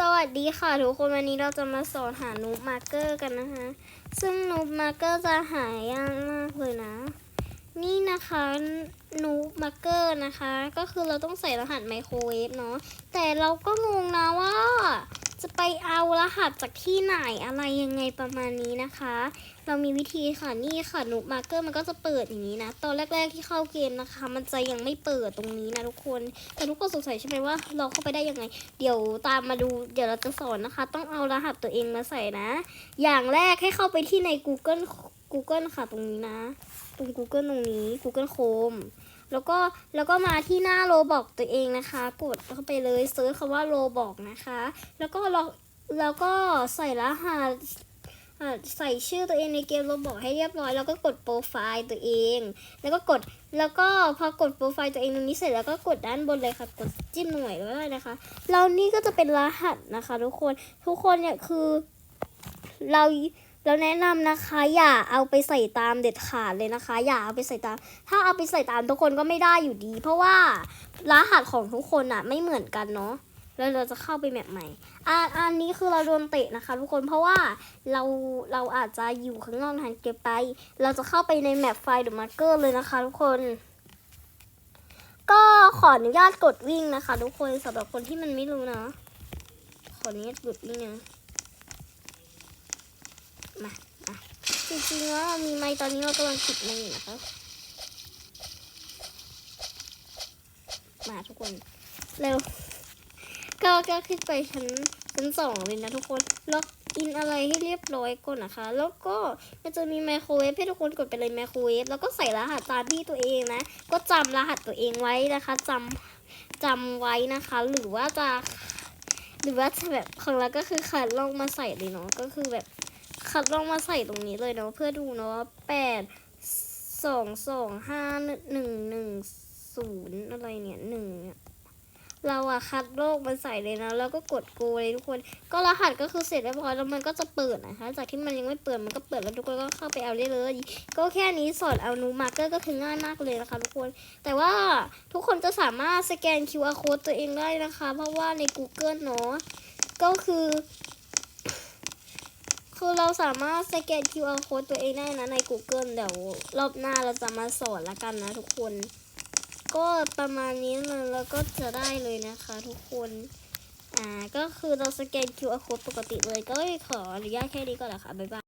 สวัสดีค่ะทุกคนวันนี้เราจะมาสอนหานูบมาร์เกอร์กันนะคะ ซึ่งนูบมาร์เกอร์จะหายากมากเลยนะ นี่นะคะนูบมาร์เกอร์นะคะ ก็คือเราต้องใส่รหัสไมโครเวฟเนาะแต่เราก็งงนะว่า เอารหัสจากที่ไหนอะไรยังไงประมาณนี้นะคะ เรามีวิธีค่ะนี่ค่ะนูมาร์เกอร์มันก็จะเปิดอย่างนี้นะ ตอนแรก ๆที่เข้าเกมนะคะ มันจะยังไม่เปิดตรงนี้นะทุกคน แต่ทุกคนสงสัยใช่ไหมว่า เราเข้าไปได้ยังไง เดี๋ยวตามมาดูเดี๋ยวเราจะสอนนะคะ ต้องเอารหัสตัวเองมาใส่นะ อย่างแรกให้เข้าไปที่ใน Google Google ค่ะตรงนี้นะ ตรง Google ตรงนี้ Google Chrome แล้วก็แล้วก็มาที่หน้าโลบอกตัวเองนะคะ กดเข้าไปเลยเซิร์ชคำว่าโลบอกนะคะ แล้วก็เราแล้วก็ใส่รหัสใส่ชื่อตัวเองในเกมโลบอกให้เรียบร้อย แล้วก็กดโปรไฟล์ตัวเอง แล้วก็กดแล้วก็พอกดโปรไฟล์ตัวเองตรงนี้เสร็จแล้วก็กดด้านบนเลยค่ะกดจิ้มหน่วยแล้วได้นะคะ เรานี่ก็จะเป็นรหัสนะคะ ทุกคนทุกคนเนี่ยคือเรา เราแนะนำนะคะอย่าเอาไปใส่ตามเด็ดขาดเลยนะคะ อย่าเอาไปใส่ตาม ถ้าเอาไปใส่ตามทุกคนก็ไม่ได้อยู่ดี เพราะว่ารหัสของทุกคนอะไม่เหมือนกันเนาะแล้วเราจะเข้าไปแมปใหม่อ่าอันนี้คือเราโดนเตะนะคะ ทุกคนเพราะว่าเราเราอาจจะอยู่ข้างนอกทันเกินไป เราจะเข้าไปในแมปไฟล์เดอะมาร์เกอร์เลยนะคะ ทุกคน ก็ขออนุญาตกดวิ่งนะคะ ทุกคนสำหรับคนที่มันไม่รู้นะขออนุญาตกดวิ่งนะ มาจริงๆแล้วมีไมค์ตอนนี้เรากำลังติดไมค์อยู่นะคะมาทุกคน เร็วก็ก็ขึ้นไปชั้นชั้นสองเลยนะทุกคน ล็อกอินอะไรให้เรียบร้อยก่อนนะคะ แล้วก็มันจะมีไมโครเวฟให้ทุกคนกดไปเลยไมโครเวฟแล้วก็ใส่รหัสตามที่ตัวเองนะ ก็จำรหัสตัวเองไว้นะคะจำจำไว้นะคะ หรือว่าจะ หรือว่าจะแบบของเราก็คือคัดลองมาใส่เลยเนาะก็คือแบบ คัดลองมาใส่ตรงนี้เลยเนาะเพื่อดูเนาะแปดสองสองห้าหนึ่งหนึ่งศูนย์อะไรเนี่ยหนึ่งเนี่ยเราอะคัดโลกมาใส่เลยนะแล้วก็กดโกเลยทุกคน ก็รหัสก็คือเสร็จเรียบร้อยแล้วมันก็จะเปิดนะคะ จากที่มันยังไม่เปิดมันก็เปิดแล้วทุกคนก็เข้าไปเอาได้เลย ก็แค่นี้สอนเอานูมาร์เกอร์ก็คือง่ายมากเลยนะคะทุกคน แต่ว่าทุกคนจะสามารถสแกน QR code ตัวเองได้นะคะ เพราะว่าใน Google เนาะก็คือ คือเราสามารถสแกน QR code ตัวเองได้นะใน Google เดี๋ยวรอบหน้าเราจะมาสอนละกันนะทุกคน ก็ประมาณนี้เลยแล้วก็จะได้เลยนะคะทุกคนอ่าก็คือเราสแกน QR code ปกติเลยก็ขออนุญาตแค่นี้ก่อนนะค่ะบ๊ายบาย